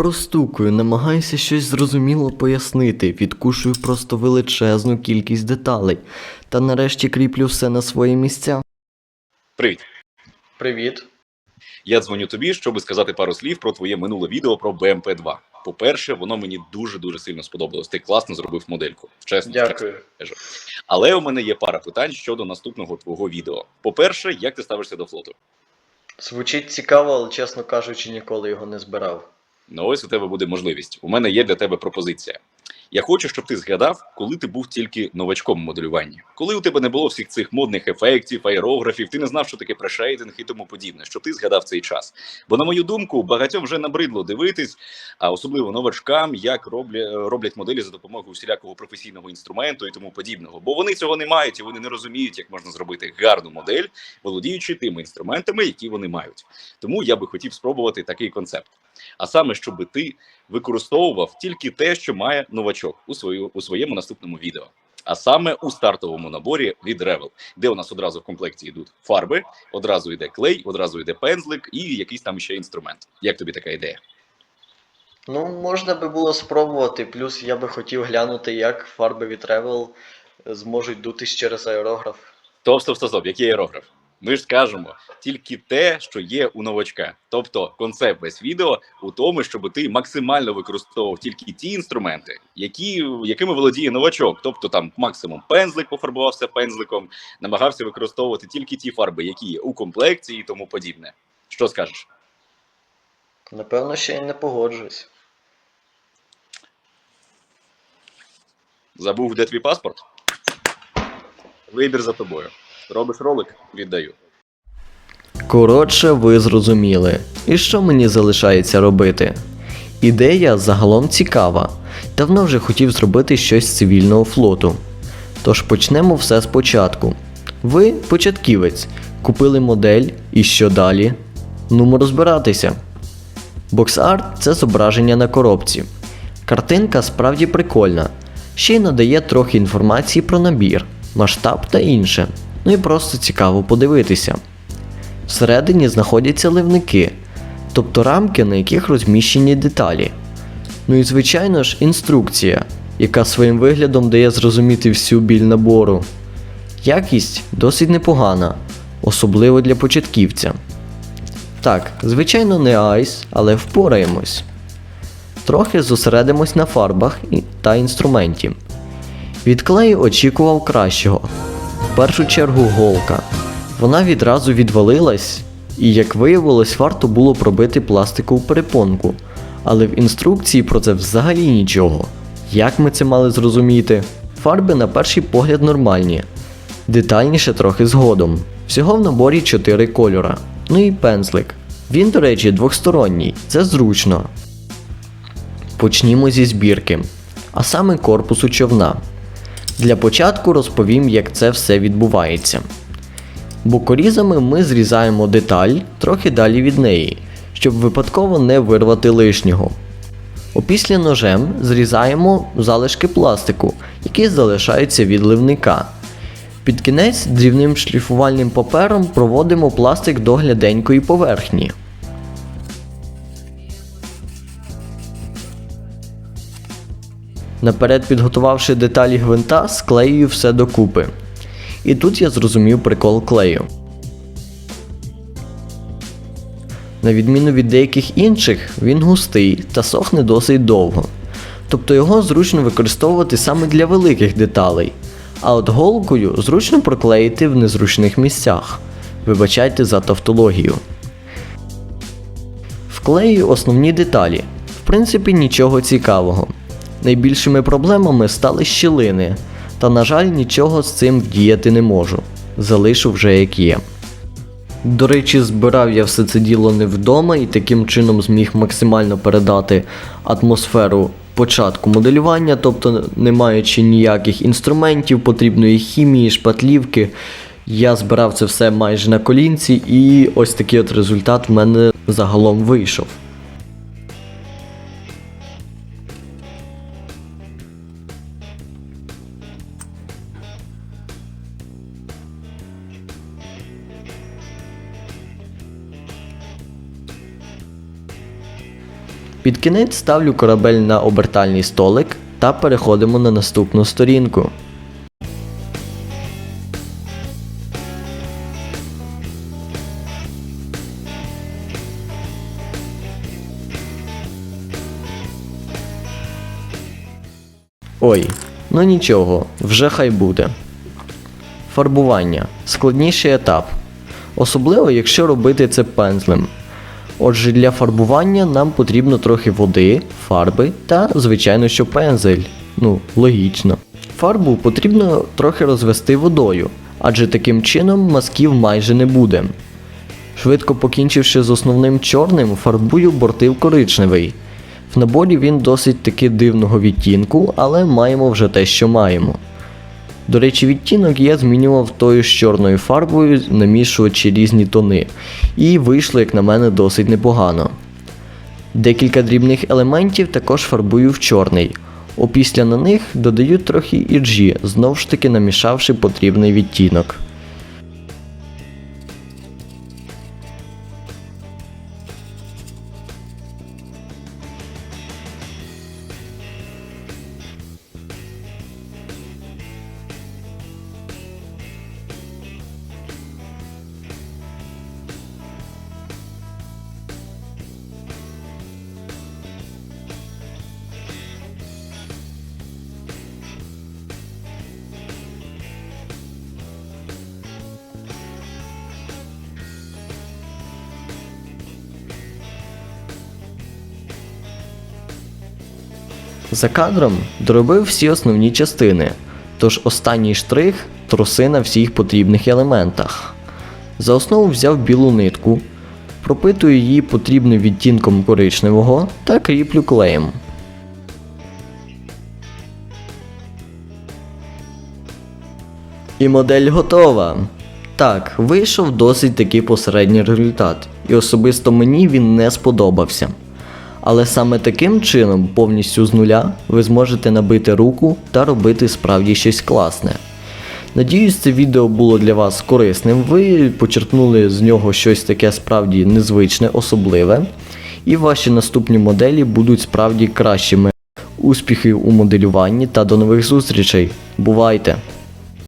простукую, намагаюся щось зрозуміло пояснити, відкушую просто величезну кількість деталей, та нарешті кріплю все на свої місця. Привіт. Привіт. Я дзвоню тобі, щоб сказати пару слів про твоє минуле відео про BMP 2. По-перше, воно мені дуже дуже сильно сподобалось. Ти класно зробив модельку. Чесно, чесно. Але у мене є пара питань щодо наступного твого відео. По-перше, як ти ставишся до флоту? Звучить цікаво, але чесно кажучи, ніколи його не збирав. Ну ось у тебе буде можливість. У мене є для тебе пропозиція. Я хочу, щоб ти згадав, коли ти був тільки новачком в моделюванні, коли у тебе не було всіх цих модних ефектів, аерографів, ти не знав, що таке прешейдинг і тому подібне. Щоб ти згадав цей час. Бо, на мою думку, багатьом вже набридло дивитись, а особливо новачкам, як роблять, роблять моделі за допомогою всілякого професійного інструменту і тому подібного. Бо вони цього не мають і вони не розуміють, як можна зробити гарну модель, володіючи тими інструментами, які вони мають. Тому я би хотів спробувати такий концепт. А саме, щоб ти використовував тільки те, що має новачок у свою у своєму наступному відео. А саме у стартовому наборі від Revel, де у нас одразу в комплекті йдуть фарби, одразу йде клей, одразу йде пензлик і якийсь там ще інструмент. Як тобі така ідея? Ну, можна би було спробувати, плюс я би хотів глянути, як фарби від Revel зможуть дутись через аерограф. Стоп, стоп, стоп, стоп, який аерограф? Ми ж скажемо тільки те, що є у новачка. Тобто концепт весь відео у тому, щоб ти максимально використовував тільки ті інструменти, які, якими володіє новачок. Тобто там максимум пензлик пофарбувався пензликом, намагався використовувати тільки ті фарби, які є у комплекті і тому подібне. Що скажеш? Напевно, ще й не погоджуюсь. Забув, де твій паспорт? Вибір за тобою. Робиш ролик, віддаю. Коротше, ви зрозуміли. І що мені залишається робити? Ідея загалом цікава. Давно вже хотів зробити щось з цивільного флоту. Тож почнемо все спочатку. Ви початківець, купили модель, і що далі? Нумо розбиратися. Бокс-арт це зображення на коробці. Картинка справді прикольна. Ще й надає трохи інформації про набір, масштаб та інше. Ну і просто цікаво подивитися. Всередині знаходяться ливники, тобто рамки, на яких розміщені деталі. Ну і звичайно ж інструкція, яка своїм виглядом дає зрозуміти всю біль набору. Якість досить непогана, особливо для початківця. Так, звичайно, не айс, але впораємось. Трохи зосередимось на фарбах та інструменті. Від клею очікував кращого. В першу чергу голка. Вона відразу відвалилась, і, як виявилось, варто було пробити пластикову перепонку. Але в інструкції про це взагалі нічого. Як ми це мали зрозуміти? Фарби на перший погляд нормальні, детальніше трохи згодом. Всього в наборі 4 кольора. Ну і пензлик. Він, до речі, двохсторонній, це зручно. Почнімо зі збірки, а саме корпусу човна. Для початку розповім, як це все відбувається. Бокорізами ми зрізаємо деталь трохи далі від неї, щоб випадково не вирвати лишнього. Опісля ножем зрізаємо залишки пластику, які залишаються від ливника. Під кінець дрібним шліфувальним папером проводимо пластик до гляденької поверхні. Наперед підготувавши деталі гвинта, склеюю все докупи. І тут я зрозумів прикол клею. На відміну від деяких інших, він густий та сохне досить довго. Тобто його зручно використовувати саме для великих деталей. А от голкою зручно проклеїти в незручних місцях. Вибачайте за тавтологію. Вклею основні деталі. В принципі, нічого цікавого. Найбільшими проблемами стали щілини, та, на жаль, нічого з цим вдіяти не можу. Залишу вже як є. До речі, збирав я все це діло не вдома і таким чином зміг максимально передати атмосферу початку моделювання, тобто не маючи ніяких інструментів, потрібної хімії, шпатлівки. Я збирав це все майже на колінці, і ось такий от результат в мене загалом вийшов. Під кінець ставлю корабель на обертальний столик та переходимо на наступну сторінку. Ой, ну нічого, вже хай буде. Фарбування складніший етап. Особливо, якщо робити це пензлем. Отже, для фарбування нам потрібно трохи води, фарби та, звичайно, що пензель. Ну, логічно. Фарбу потрібно трохи розвести водою, адже таким чином мазків майже не буде. Швидко покінчивши з основним чорним, фарбую борти в коричневий. В наборі він досить таки дивного відтінку, але маємо вже те, що маємо. До речі, відтінок я змінював тою ж чорною фарбою, намішуючи різні тони, і вийшло, як на мене, досить непогано. Декілька дрібних елементів також фарбую в чорний. Опісля на них додаю трохи іржі, знов ж таки намішавши потрібний відтінок. За кадром доробив всі основні частини, тож останній штрих труси на всіх потрібних елементах. За основу взяв білу нитку, пропитую її потрібним відтінком коричневого та кріплю клеєм. І модель готова. Так, вийшов досить таки посередній результат, і особисто мені він не сподобався. Але саме таким чином, повністю з нуля, ви зможете набити руку та робити справді щось класне. Надіюсь, це відео було для вас корисним. Ви почерпнули з нього щось таке справді незвичне, особливе, і ваші наступні моделі будуть справді кращими. Успіхів у моделюванні та до нових зустрічей. Бувайте!